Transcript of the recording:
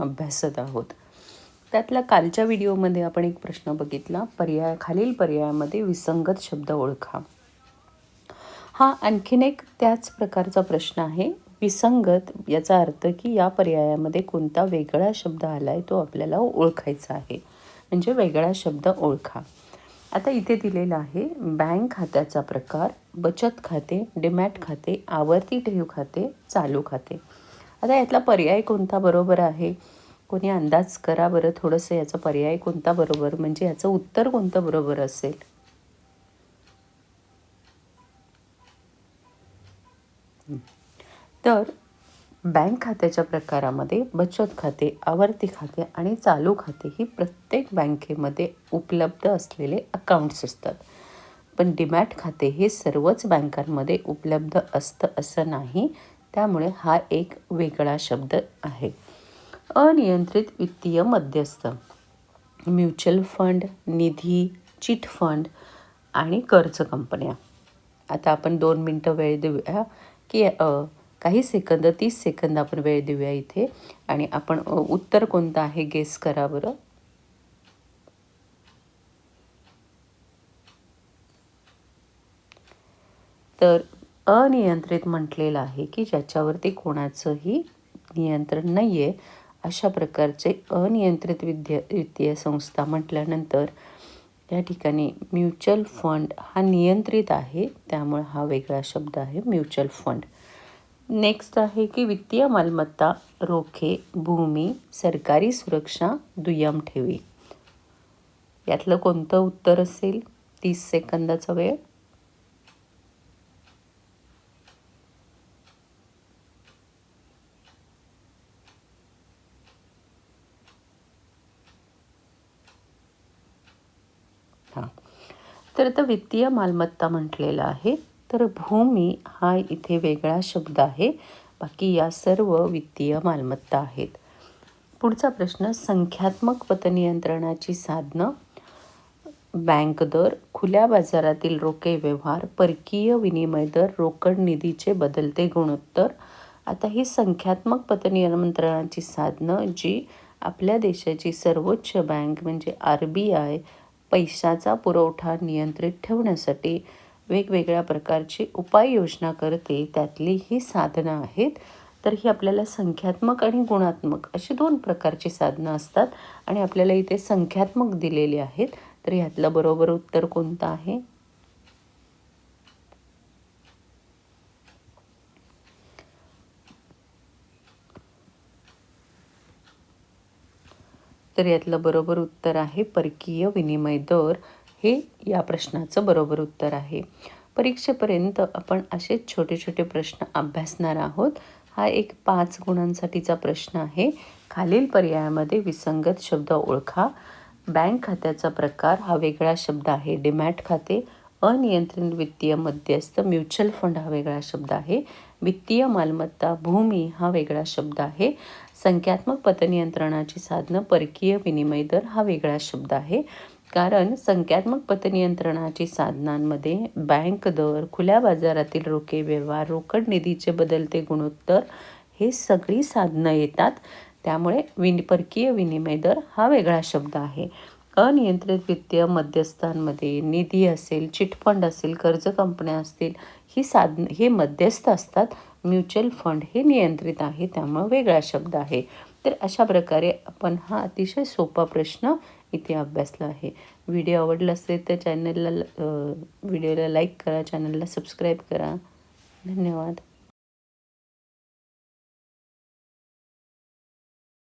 अभ्यासत आहोत. त्यातल्या कालच्या व्हिडिओमध्ये आपण एक प्रश्न बघितला. पर्याय खालील पर्यायामध्ये विसंगत शब्द ओळखा. हा आणखीन एक त्याच प्रकारचा प्रश्न आहे. विसंगत याचा अर्थ की या पर्यायामध्ये कोणता वेगळा शब्द आला आहे तो आपल्याला ओळखायचा आहे. म्हणजे वेगळा शब्द ओळखा. आता इथे दिलेला आहे बँक खात्याचा प्रकार बचत खाते डिमॅट खाते आवर्ती ठेव खाते चालू खाते. आता यातला पर्याय कोणता बरोबर आहे? कोणी अंदाज करा बरं थोडंसं याचा पर्याय कोणता बरोबर? म्हणजे याचं उत्तर कोणतं बरोबर असेल? तर बँक खात्याच्या प्रकारामध्ये बचत खाते आवर्ती खाते आणि चालू खाते ही प्रत्येक बँकेमध्ये उपलब्ध असलेले अकाउंट्स असतात. पण डिमॅट खाते हे सर्वच बँकांमध्ये उपलब्ध असतं असं नाही. त्यामुळे हा एक वेगळा शब्द आहे. अनियंत्रित वित्तीय मध्यस्थ म्युच्युअल फंड निधी चिट फंड आणि कर्ज कंपन्या. आता आपण दोन मिनटं वेळ देऊया की काही सेकंद तीस सेकंद आपण वेळ देऊया इथे. आणि आपण उत्तर कोणतं आहे गेस करा बरं. तर अनियंत्रित म्हटलेलं आहे की ज्याच्यावरती कोणाचंही नियंत्रण नाही आहे अशा प्रकारचे अनियंत्रित विद्या वित्तीय संस्था म्हटल्यानंतर या ठिकाणी म्युच्युअल फंड हा नियंत्रित आहे त्यामुळे हा वेगळा शब्द आहे म्युच्युअल फंड. नेक्स्ट आहे की वित्तीय मालमत्ता रोखे भूमी सरकारी सुरक्षा दुय्यम ठेवी. यातलं कोणतं उत्तर असेल? तीस सेकंदाचा वेळ. तर आता वित्तीय मालमत्ता म्हटलेलं आहे. तर भूमी हा इथे वेगळा शब्द आहे. बाकी या सर्व वित्तीय मालमत्ता आहेत. पुढचा प्रश्न संख्यात्मक पतनियंत्रणाची साधनं बँक दर खुल्या बाजारातील रोखे व्यवहार परकीय विनिमय दर रोकड निधीचे बदलते गुणोत्तर. आता ही संख्यात्मक पतनियंत्रणाची साधनं जी आपल्या देशाची सर्वोच्च बँक म्हणजे आर बी आय पैशाचा पुरवठा नियंत्रित ठेवण्यासाठी वेगवेगळ्या प्रकारची उपाययोजना करते. त्यातली ही साधनं आहेत. तर ही आपल्याला संख्यात्मक आणि गुणात्मक अशी दोन प्रकारची साधनं असतात आणि आपल्याला इथे संख्यात्मक दिलेली आहेत. तर ह्यातलं बरोबर उत्तर कोणतं आहे? तर यातलं बरोबर उत्तर आहे परकीय विनिमय दर. हे या प्रश्नाचं बरोबर उत्तर आहे. परीक्षेपर्यंत आपण असेच छोटे छोटे प्रश्न अभ्यासणार आहोत. हा एक पाच गुणांसाठीचा प्रश्न आहे. खालील पर्यायामध्ये विसंगत शब्द ओळखा. बँक खात्याचा प्रकार हा वेगळा शब्द आहे. डिमॅट खाते अनियंत्रित वित्तीय मध्यस्थ म्युच्युअल फंड हा वेगळा शब्द आहे. वित्तीय मालमत्ता भूमी हा वेगळा शब्द आहे. संख्यात्मक पतनियंत्रणाची साधनं परकीय विनिमय दर हा वेगळा शब्द आहे. कारण संख्यात्मक पतनियंत्रणाची साधनांमध्ये बँक दर खुल्या बाजारातील रोखे व्यवहार रोकड निधीचे बदलते गुणोत्तर हे सगळी साधनं येतात. त्यामुळे विन परकीय विनिमय दर हा वेगळा शब्द आहे. अनियंत्रित वित्तीय मध्यस्थांमध्ये निधी असेल चिटफंड असेल कर्ज कंपन्या असतील ही साधन हे मध्यस्थ असतात. म्युच्युअल फंड हे नियंत्रित आहे त्यामुळं वेगळा शब्द आहे. तर अशा प्रकारे आपण हा अतिशय सोपा प्रश्न इथे अभ्यासला आहे. व्हिडिओ आवडला असेल तर चॅनलला व्हिडिओला लाईक करा चॅनलला सबस्क्राईब करा. धन्यवाद.